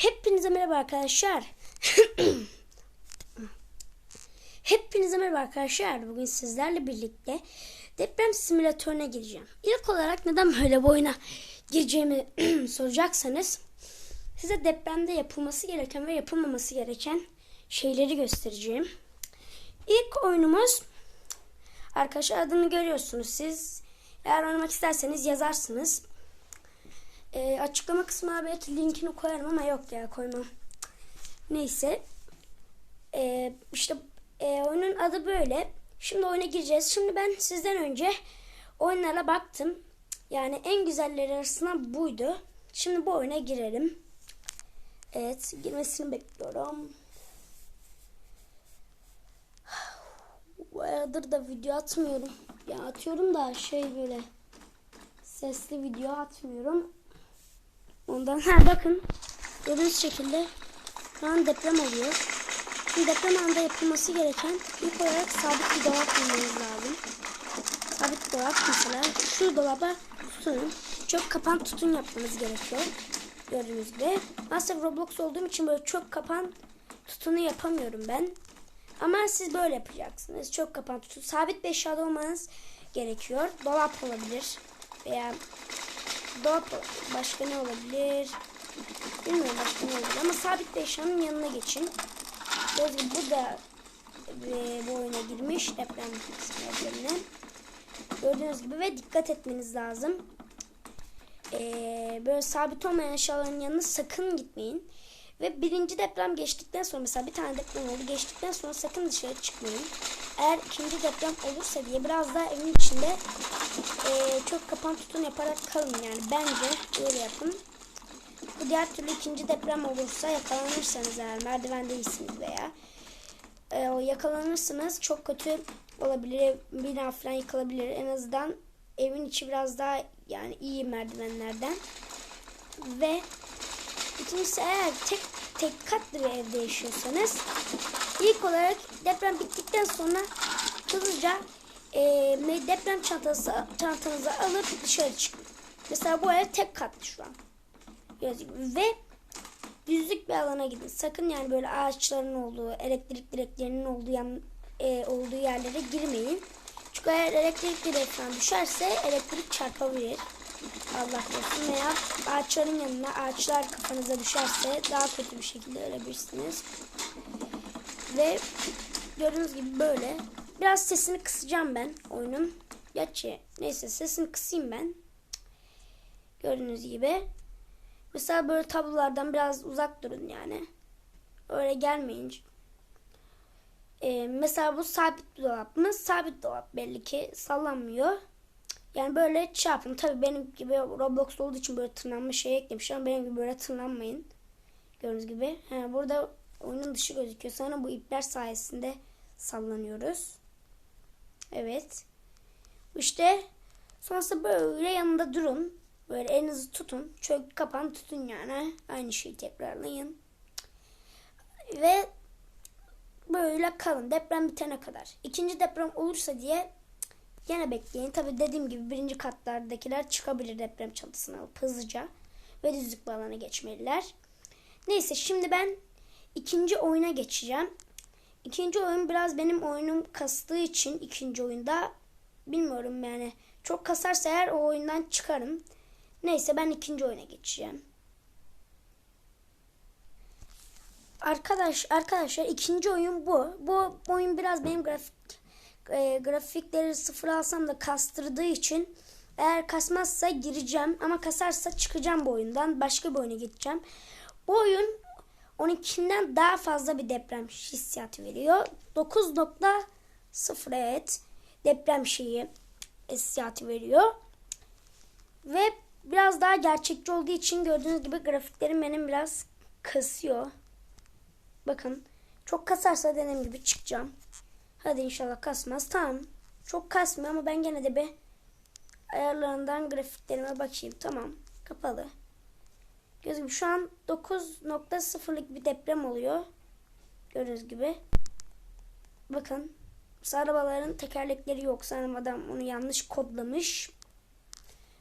Hepinize merhaba arkadaşlar. Hepinize merhaba arkadaşlar. Bugün sizlerle birlikte deprem simülatörüne gireceğim. İlk olarak neden böyle bu oyuna gireceğimi soracaksanız size depremde yapılması gereken ve yapılmaması gereken şeyleri göstereceğim. İlk oyunumuz arkadaşlar adını görüyorsunuz siz. Eğer oynamak isterseniz yazarsınız. E, açıklama kısmına belki linkini koyarım ama yok ya koymam. Neyse. E, işte e, oyunun adı böyle. Şimdi oyuna gireceğiz. Şimdi ben sizden önce oyunlara baktım. Yani en güzelleri arasında buydu. Şimdi bu oyuna girelim. Evet girmesini bekliyorum. Bayağıdır da video atmıyorum. Ya atıyorum da şey böyle sesli video atmıyorum. Ondan ha bakın gördüğünüz şekilde şu an deprem oluyor. Şimdi deprem anında yapılması gereken ilk olarak sabit bir dolap bulmamız lazım. Sabit dolap mesela şu dolaba tutun. Çöp kapan tutun yapmamız gerekiyor. Gördüğünüz gibi. Maalesef Roblox olduğum için böyle çöp kapan tutunu yapamıyorum ben. Ama siz böyle yapacaksınız. Çöp kapan tutun. Sabit bir eşyada olmanız gerekiyor. Dolap olabilir. Veya dolap başka ne olabilir? Bilmiyorum başka ne olabilir ama sabit eşyanın yanına geçin. Gördüğünüz bu da e, bu oyuna girmiş deprem simülatörüne. Gördüğünüz gibi ve dikkat etmeniz lazım. E, böyle sabit olmayan eşyaların yanına sakın gitmeyin. Ve birinci deprem geçtikten sonra mesela bir tane deprem oldu geçtikten sonra sakın dışarı çıkmayın. Eğer ikinci deprem olursa diye biraz daha evin içinde e, çok kapan tutun yaparak kalın yani bence öyle yapın. Bu diğer türlü ikinci deprem olursa yakalanırsanız eğer merdivendeysiniz veya e, o yakalanırsınız çok kötü olabilir bina falan yıkılabilir en azından evin içi biraz daha yani iyi merdivenlerden ve ikincisi eğer tek tek katlı bir evde yaşıyorsanız ilk olarak deprem bittikten sonra hızlıca e, deprem çantası çantanızı alıp dışarı çıkın. Mesela bu ev tek katlı şu an. Ve düzlük bir alana gidin. Sakın yani böyle ağaçların olduğu, elektrik direklerinin olduğu yan, e, olduğu yerlere girmeyin. Çünkü eğer elektrik falan düşerse elektrik çarpabilir. Allah korusun veya ağaçların yanına ağaçlar kafanıza düşerse daha kötü bir şekilde ölebilirsiniz. Ve gördüğünüz gibi böyle. Biraz sesini kısacağım ben oyunun. Gerçi neyse sesini kısayım ben. Gördüğünüz gibi. Mesela böyle tablolardan biraz uzak durun yani. Öyle gelmeyin. Ee, mesela bu sabit dolap mı? Sabit dolap belli ki sallanmıyor. Yani böyle şey yapın. Tabii benim gibi Roblox olduğu için böyle tırnanma şey eklemişler ama benim gibi böyle tırnanmayın. Gördüğünüz gibi. He, burada oyunun dışı gözüküyor. Sonra bu ipler sayesinde sallanıyoruz. Evet. İşte sonrasında böyle yanında durun. Böyle elinizi tutun. Çök kapan tutun yani. Aynı şeyi tekrarlayın. Ve böyle kalın. Deprem bitene kadar. İkinci deprem olursa diye Gene bekleyin. Tabi dediğim gibi birinci katlardakiler çıkabilir deprem çantısını alıp hızlıca. Ve düzlük bir alana geçmeliler. Neyse şimdi ben ikinci oyuna geçeceğim. İkinci oyun biraz benim oyunum kastığı için ikinci oyunda bilmiyorum yani. Çok kasarsa eğer o oyundan çıkarım. Neyse ben ikinci oyuna geçeceğim. Arkadaş arkadaşlar ikinci oyun bu. Bu oyun biraz benim grafik e, grafikleri sıfır alsam da kastırdığı için eğer kasmazsa gireceğim ama kasarsa çıkacağım bu oyundan. Başka bir oyuna geçeceğim. Bu oyun 12'den daha fazla bir deprem hissiyatı veriyor. 9.0 evet deprem şeyi hissiyatı veriyor. Ve biraz daha gerçekçi olduğu için gördüğünüz gibi grafiklerim benim biraz kasıyor. Bakın çok kasarsa dediğim gibi çıkacağım. Hadi inşallah kasmaz. Tamam. Çok kasmıyor ama ben gene de bir ayarlarından grafiklerime bakayım. Tamam. Kapalı. Gözüm şu an 9.0'lık bir deprem oluyor. Gördüğünüz gibi. Bakın. Arabaların tekerlekleri yok. Sanırım adam onu yanlış kodlamış.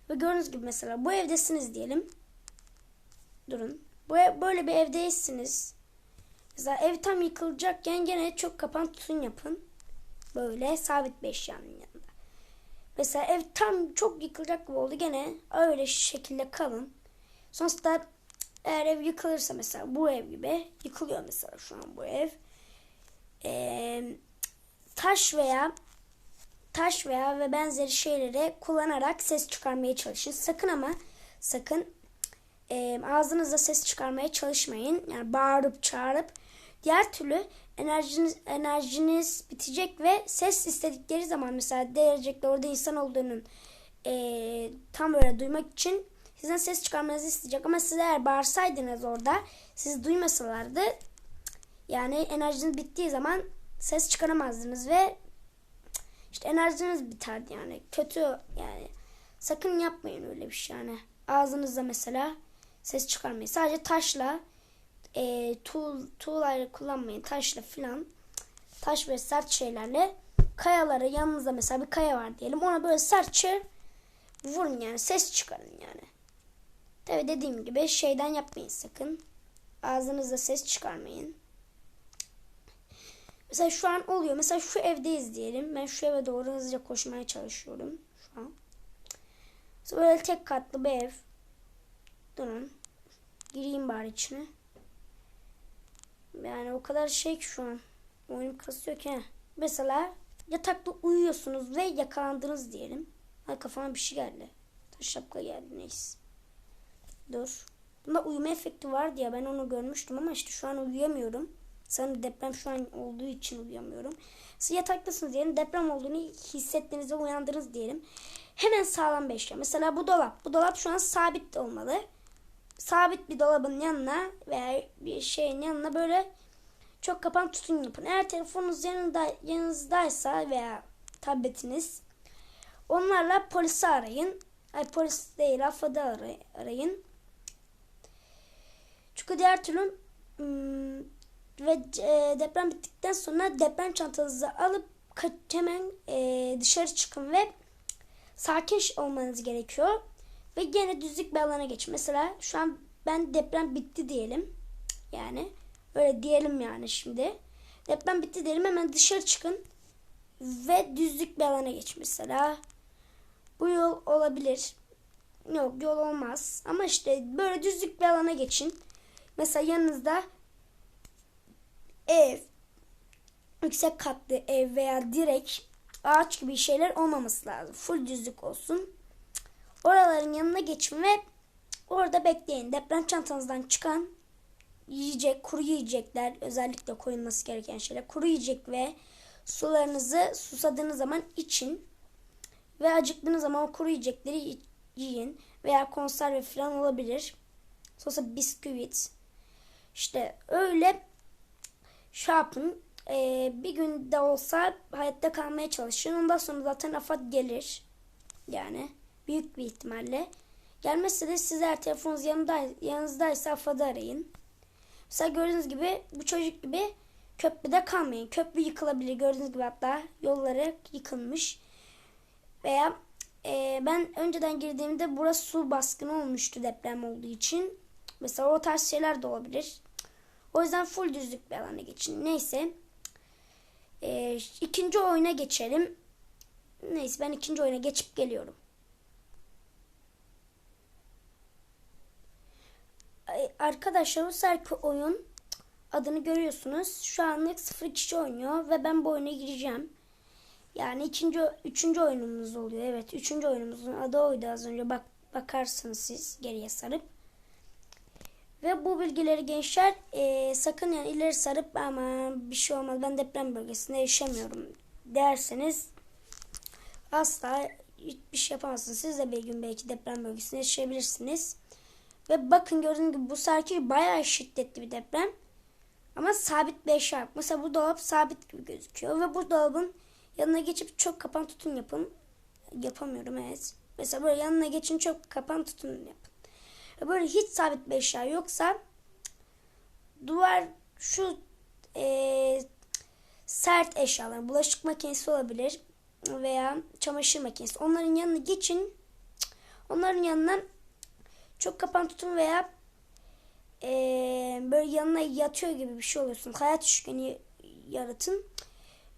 Ve gördüğünüz gibi mesela bu evdesiniz diyelim. Durun. Bu ev- böyle bir evdeysiniz. Mesela ev tam yıkılacakken gene çok kapan tutun yapın. Böyle sabit bir eşyanın yanında. Mesela ev tam çok yıkılacak gibi oldu gene öyle şekilde kalın. Sonuçta eğer ev yıkılırsa mesela bu ev gibi yıkılıyor mesela şu an bu ev. Ee, taş veya taş veya ve benzeri şeyleri kullanarak ses çıkarmaya çalışın. Sakın ama sakın e, ağzınızda ses çıkarmaya çalışmayın. Yani bağırıp çağırıp diğer türlü enerjiniz enerjiniz bitecek ve ses istedikleri zaman mesela değecekte orada insan olduğunun e, tam böyle duymak için sizden ses çıkarmanızı isteyecek ama siz eğer bağırsaydınız orada siz duymasalardı yani enerjiniz bittiği zaman ses çıkaramazdınız ve işte enerjiniz biterdi yani. Kötü yani. Sakın yapmayın öyle bir şey yani. Ağzınızda mesela ses çıkarmayın. Sadece taşla e, tuğ, tuğlayla kullanmayın. Taşla filan taş ve sert şeylerle kayaları yanınızda mesela bir kaya var diyelim. Ona böyle sertçe vurun yani. Ses çıkarın yani. Tabi dediğim gibi şeyden yapmayın sakın. Ağzınızda ses çıkarmayın. Mesela şu an oluyor. Mesela şu evdeyiz diyelim. Ben şu eve doğru hızlıca koşmaya çalışıyorum şu an. Mesela böyle tek katlı bir ev. Durun. Gireyim bari içine. Yani o kadar şey ki şu an. Oyun kasıyor ki. Mesela yatakta uyuyorsunuz ve yakalandınız diyelim. Ay kafama bir şey geldi. Taş şapka geldi neyse. Dur. Bunda uyuma efekti var diye ben onu görmüştüm ama işte şu an uyuyamıyorum. Sanırım deprem şu an olduğu için uyuyamıyorum. Siz yataktasınız diyelim. Deprem olduğunu hissettiğinizde uyandınız diyelim. Hemen sağlam bir. Mesela bu dolap. Bu dolap şu an sabit olmalı. Sabit bir dolabın yanına veya bir şeyin yanına böyle çok kapan tutun yapın. Eğer telefonunuz yanında, yanınızdaysa veya tabletiniz onlarla polisi arayın. Ay polis değil AFAD'ı aray- arayın. Çünkü diğer türlü hmm, ve e, deprem bittikten sonra deprem çantanızı alıp hemen e, dışarı çıkın ve sakin olmanız gerekiyor. Ve gene düzlük bir alana geçin. Mesela şu an ben deprem bitti diyelim. Yani öyle diyelim yani şimdi. Deprem bitti diyelim hemen dışarı çıkın. Ve düzlük bir alana geç mesela. Bu yol olabilir. Yok yol olmaz. Ama işte böyle düzlük bir alana geçin. Mesela yanınızda ev, yüksek katlı ev veya direk ağaç gibi şeyler olmaması lazım. Full düzlük olsun. Oraların yanına geçin ve orada bekleyin. Deprem çantanızdan çıkan yiyecek, kuru yiyecekler özellikle koyulması gereken şeyler. Kuru yiyecek ve sularınızı susadığınız zaman için ve acıktığınız zaman o kuru yiyecekleri yiyin veya konserve falan olabilir. Sosa bisküvit. İşte öyle şey yapın. Ee, bir gün de olsa hayatta kalmaya çalışın. Ondan sonra zaten AFAD gelir. Yani büyük bir ihtimalle. Gelmezse de siz eğer telefonunuz yanında, yanınızdaysa AFAD'ı arayın. Mesela gördüğünüz gibi bu çocuk gibi köprüde kalmayın. Köprü yıkılabilir. Gördüğünüz gibi hatta yolları yıkılmış. Veya e, ben önceden girdiğimde burası su baskını olmuştu deprem olduğu için. Mesela o tarz şeyler de olabilir. O yüzden full düzlük bir alana geçin. Neyse. Ee, ikinci oyuna geçelim. Neyse ben ikinci oyuna geçip geliyorum. Arkadaşlar bu seferki oyun adını görüyorsunuz. Şu anlık 0 kişi oynuyor ve ben bu oyuna gireceğim. Yani ikinci, üçüncü oyunumuz oluyor. Evet üçüncü oyunumuzun adı oydu az önce. Bak, bakarsınız siz geriye sarıp. Ve bu bilgileri gençler e, sakın yani ileri sarıp ama bir şey olmaz ben deprem bölgesinde yaşamıyorum derseniz asla hiçbir şey yapamazsınız. Siz de bir gün belki deprem bölgesinde yaşayabilirsiniz. Ve bakın gördüğünüz gibi bu sefer bayağı şiddetli bir deprem. Ama sabit bir eşya. Mesela bu dolap sabit gibi gözüküyor. Ve bu dolabın yanına geçip çok kapan tutun yapın. Yapamıyorum evet. Mesela böyle yanına geçin çok kapan tutun yapın böyle hiç sabit bir eşya yoksa duvar şu e, sert eşyalar bulaşık makinesi olabilir veya çamaşır makinesi onların yanına geçin onların yanına çok kapan tutun veya eee, böyle yanına yatıyor gibi bir şey oluyorsun. Hayat üçgeni yaratın.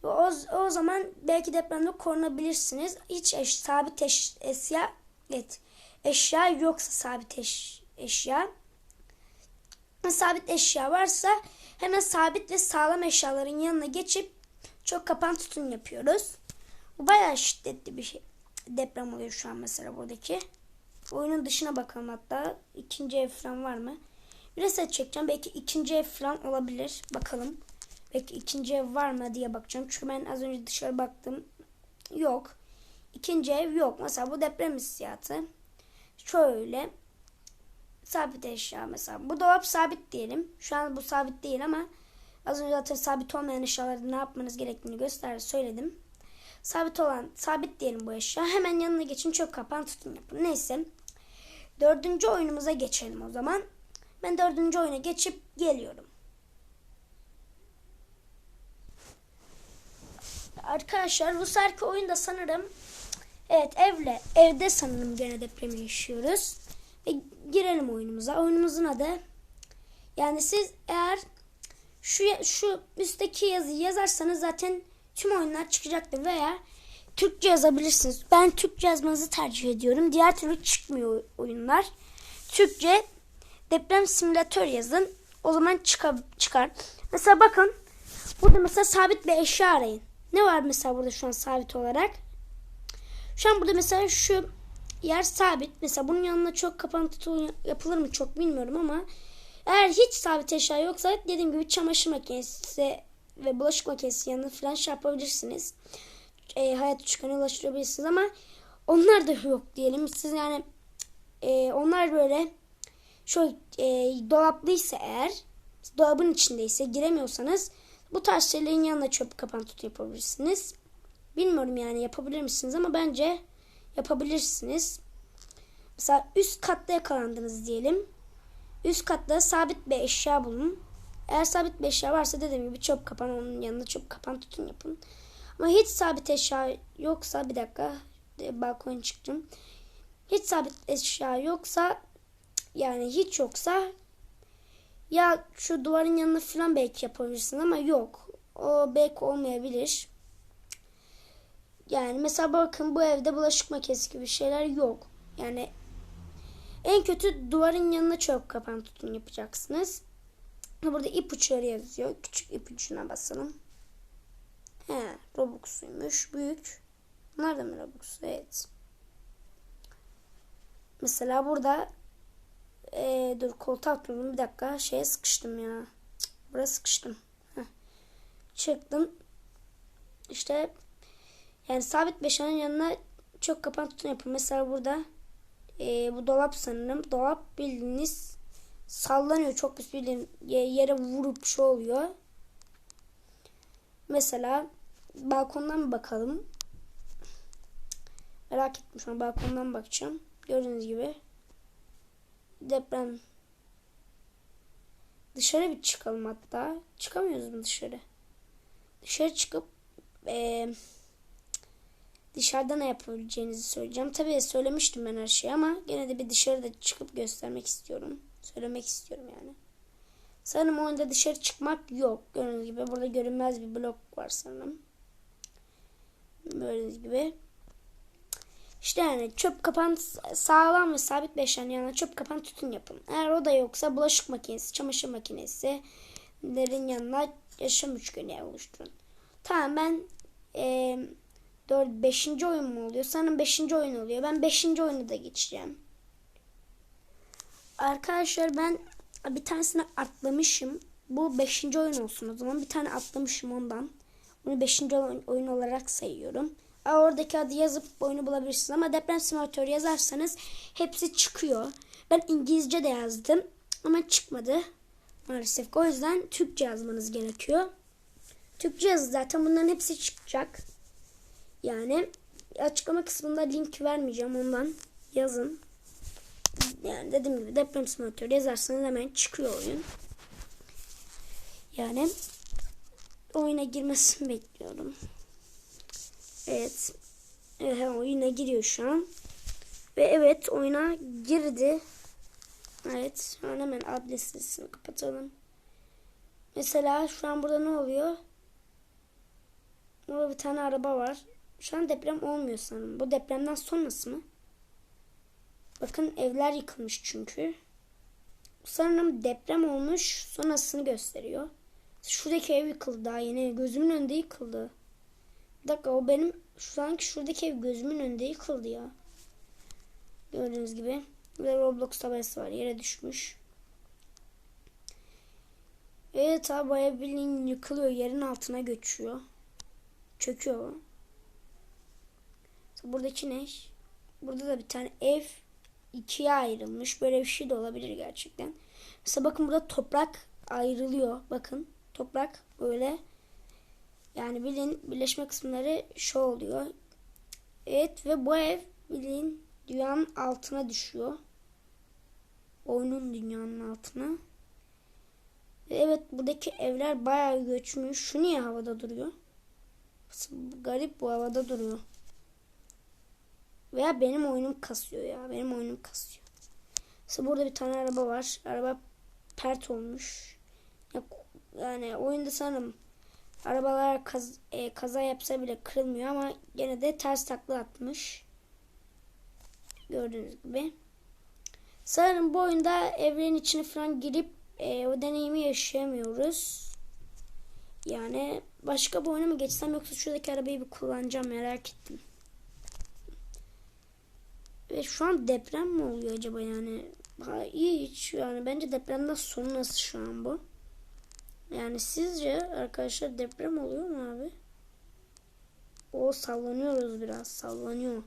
Ve o, o zaman belki depremde korunabilirsiniz. Hiç eş, sabit eş, eşya evet, eşya yoksa sabit eş, eşya. Sabit eşya varsa hemen sabit ve sağlam eşyaların yanına geçip çok kapan tutun yapıyoruz. Bayağı şiddetli bir şey. Deprem oluyor şu an mesela buradaki. Oyunun dışına bakalım hatta. ikinci ev var mı? Bir reset çekeceğim. Belki ikinci ev olabilir. Bakalım. Belki ikinci ev var mı diye bakacağım. Çünkü ben az önce dışarı baktım. Yok. İkinci ev yok. Mesela bu deprem hissiyatı. Şöyle. Sabit eşya mesela. Bu dolap sabit diyelim. Şu an bu sabit değil ama az önce zaten sabit olmayan eşyalarda ne yapmanız gerektiğini göster söyledim. Sabit olan, sabit diyelim bu eşya. Hemen yanına geçin çöp kapan tutun yapın. Neyse. Dördüncü oyunumuza geçelim o zaman. Ben dördüncü oyuna geçip geliyorum. Arkadaşlar bu seferki oyunda sanırım evet evle evde sanırım gene depremi yaşıyoruz. Ve girelim oyunumuza. Oyunumuzun adı yani siz eğer şu şu üstteki yazıyı yazarsanız zaten tüm oyunlar çıkacaktır veya Türkçe yazabilirsiniz. Ben Türkçe yazmanızı tercih ediyorum. Diğer türlü çıkmıyor oyunlar. Türkçe deprem simülatör yazın. O zaman çıkar. çıkar. Mesela bakın burada mesela sabit bir eşya arayın. Ne var mesela burada şu an sabit olarak? Şu an burada mesela şu yer sabit. Mesela bunun yanına çok kapantı yapılır mı çok bilmiyorum ama eğer hiç sabit eşya yoksa dediğim gibi çamaşır makinesi ve bulaşık makinesi yanına falan şey yapabilirsiniz. E, hayat üçgene ulaştırabilirsiniz ama onlar da yok diyelim. Siz yani e, onlar böyle şöyle e, dolaplıysa eğer dolabın içindeyse giremiyorsanız bu tarz şeylerin yanına çöp kapan tut yapabilirsiniz. Bilmiyorum yani yapabilir misiniz ama bence yapabilirsiniz. Mesela üst katta yakalandınız diyelim. Üst katta sabit bir eşya bulun. Eğer sabit bir eşya varsa dediğim gibi çöp kapan onun yanına çöp kapan tutun yapın. Ama hiç sabit eşya yoksa bir dakika balkona çıktım. Hiç sabit eşya yoksa yani hiç yoksa ya şu duvarın yanına falan belki yapabilirsin ama yok. O belki olmayabilir. Yani mesela bakın bu evde bulaşık makinesi gibi şeyler yok. Yani en kötü duvarın yanına çöp kapan tutun yapacaksınız. Burada ipuçları yazıyor. Küçük ipucuna basalım. He, Robux'uymuş. Büyük. Bunlar da mı Robux? Evet. Mesela burada ee, dur koltuğa atladım. Bir dakika. Şeye sıkıştım ya. Buraya sıkıştım. Heh. Çıktım. İşte yani sabit beşanın yanına çok kapan tutun yapın. Mesela burada e, bu dolap sanırım. Dolap bildiğiniz sallanıyor. Çok pis bildiğin yere vurup şey oluyor. Mesela balkondan bakalım? Merak ettim şu an balkondan bakacağım. Gördüğünüz gibi deprem. Dışarı bir çıkalım hatta. Çıkamıyoruz mu dışarı? Dışarı çıkıp e, dışarıda ne yapabileceğinizi söyleyeceğim. Tabii söylemiştim ben her şeyi ama gene de bir dışarıda çıkıp göstermek istiyorum. Söylemek istiyorum yani. Sanırım oyunda dışarı çıkmak yok. Gördüğünüz gibi burada görünmez bir blok var sanırım. Gördüğünüz gibi. İşte yani çöp kapan sağlam ve sabit beşgen yanına çöp kapan tütün yapın. Eğer o da yoksa bulaşık makinesi, çamaşır makinesi derin yanına yaşam üçgeni oluşturun. Tamam ben e, 4 5. oyun mu oluyor? Sanırım 5. oyun oluyor. Ben 5. oyunu da geçeceğim. Arkadaşlar ben bir tanesini atlamışım. Bu 5. oyun olsun o zaman. Bir tane atlamışım ondan. Bunu 5. oyun, olarak sayıyorum. Oradaki adı yazıp oyunu bulabilirsiniz. Ama deprem simülatörü yazarsanız hepsi çıkıyor. Ben İngilizce de yazdım. Ama çıkmadı. Maalesef. O yüzden Türkçe yazmanız gerekiyor. Türkçe yazı zaten bunların hepsi çıkacak. Yani açıklama kısmında link vermeyeceğim. Ondan yazın. Yani dediğim gibi deprem simülatörü yazarsanız hemen çıkıyor oyun. Yani oyuna girmesini bekliyorum. Evet. Evet oyuna giriyor şu an. Ve evet oyuna girdi. Evet. Hemen adres listesini kapatalım. Mesela şu an burada ne oluyor? Burada bir tane araba var. Şu an deprem olmuyor sanırım. Bu depremden sonrası mı? Bakın evler yıkılmış çünkü. Sanırım deprem olmuş sonrasını gösteriyor. Şuradaki ev yıkıldı daha yeni. Gözümün önünde yıkıldı. Bir dakika o benim şu anki şuradaki ev gözümün önünde yıkıldı ya. Gördüğünüz gibi. Ve Roblox tabelası var. Yere düşmüş. Evet abi bayağı bildiğin yıkılıyor. Yerin altına göçüyor. Çöküyor. Buradaki ne? Burada da bir tane ev ikiye ayrılmış. Böyle bir şey de olabilir gerçekten. Mesela bakın burada toprak ayrılıyor. Bakın toprak böyle. Yani bilin birleşme kısımları şu oluyor. Evet ve bu ev bilin dünyanın altına düşüyor. Oyunun dünyanın altına. Ve evet buradaki evler bayağı göçmüş. Şu niye havada duruyor? Garip bu havada duruyor. Veya benim oyunum kasıyor ya. Benim oyunum kasıyor. Mesela burada bir tane araba var. Araba pert olmuş. Yani oyunda sanırım arabalar kaz, e, kaza yapsa bile kırılmıyor ama gene de ters takla atmış. Gördüğünüz gibi. Sanırım bu oyunda evrenin içine falan girip e, o deneyimi yaşayamıyoruz. Yani başka bir oyuna mı geçsem yoksa şuradaki arabayı bir kullanacağım merak ettim. Ve şu an deprem mi oluyor acaba yani? Ha, iyi hiç yani bence depremden sonra nasıl şu an bu? Yani sizce arkadaşlar deprem oluyor mu abi? O sallanıyoruz biraz sallanıyor.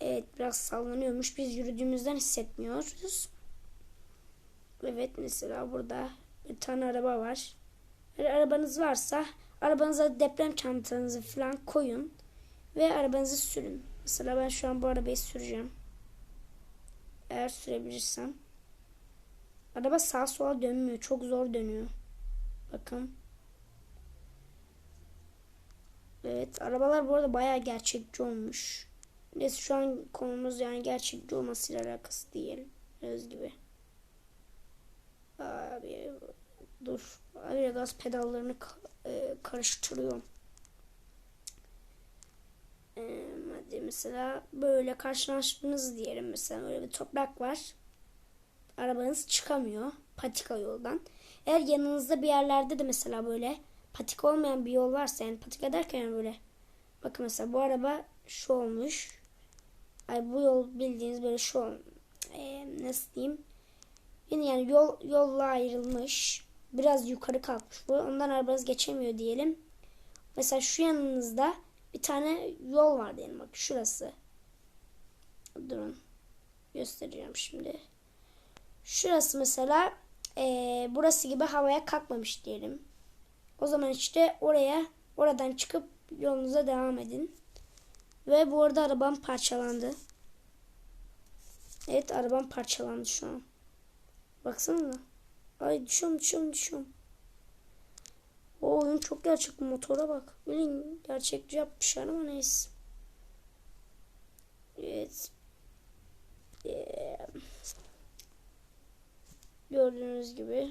Evet biraz sallanıyormuş. Biz yürüdüğümüzden hissetmiyoruz. Evet mesela burada bir tane araba var. Eğer arabanız varsa arabanıza deprem çantanızı falan koyun ve arabanızı sürün. Mesela ben şu an bu arabayı süreceğim. Eğer sürebilirsem. Araba sağa sola dönmüyor. Çok zor dönüyor. Bakın. Evet. Arabalar bu arada bayağı gerçekçi olmuş. Neyse şu an konumuz yani gerçekçi olmasıyla alakası değil. Öz gibi. Abi dur. Abi gaz pedallarını e, karıştırıyorum. E, hadi mesela böyle karşılaştınız diyelim mesela böyle bir toprak var. Arabanız çıkamıyor patika yoldan. Eğer yanınızda bir yerlerde de mesela böyle patika olmayan bir yol varsa yani patika derken böyle bakın mesela bu araba şu olmuş. Ay bu yol bildiğiniz böyle şu e, nasıl diyeyim yani yol yolla ayrılmış. Biraz yukarı kalkmış bu. Ondan arabanız geçemiyor diyelim. Mesela şu yanınızda bir tane yol var diyelim bak şurası. Durun. Göstereceğim şimdi. Şurası mesela e, burası gibi havaya kalkmamış diyelim. O zaman işte oraya oradan çıkıp yolunuza devam edin. Ve bu arada arabam parçalandı. Evet arabam parçalandı şu an. Baksana. Ay düşüyorum düşüyorum düşüyorum. O oyun çok gerçek motora bak. Bilin gerçekçi yapmışlar ama neyse. Evet. Gördüğünüz gibi.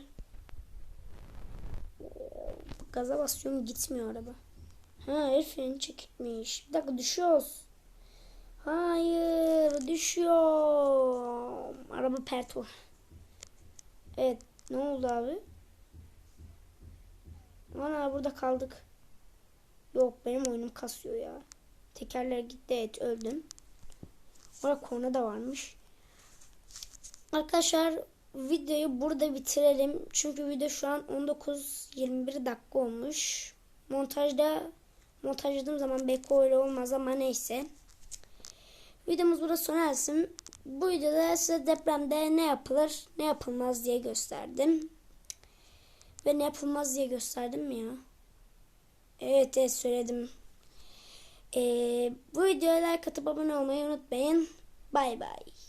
Gaza basıyorum gitmiyor araba. Ha el freni çekilmiş. Bir dakika düşüyoruz. Hayır düşüyor. Araba pert o. Evet ne oldu abi? Ana burada kaldık. Yok benim oyunum kasıyor ya. Tekerler gitti evet öldüm. Orada korna da varmış. Arkadaşlar videoyu burada bitirelim. Çünkü video şu an 19-21 dakika olmuş. Montajda montajladığım zaman belki öyle olmaz ama neyse. Videomuz burada sona ersin. Bu videoda size depremde ne yapılır ne yapılmaz diye gösterdim. Ve ne yapılmaz diye gösterdim mi ya? Evet evet söyledim. Ee, bu videoya like atıp abone olmayı unutmayın. Bay bay.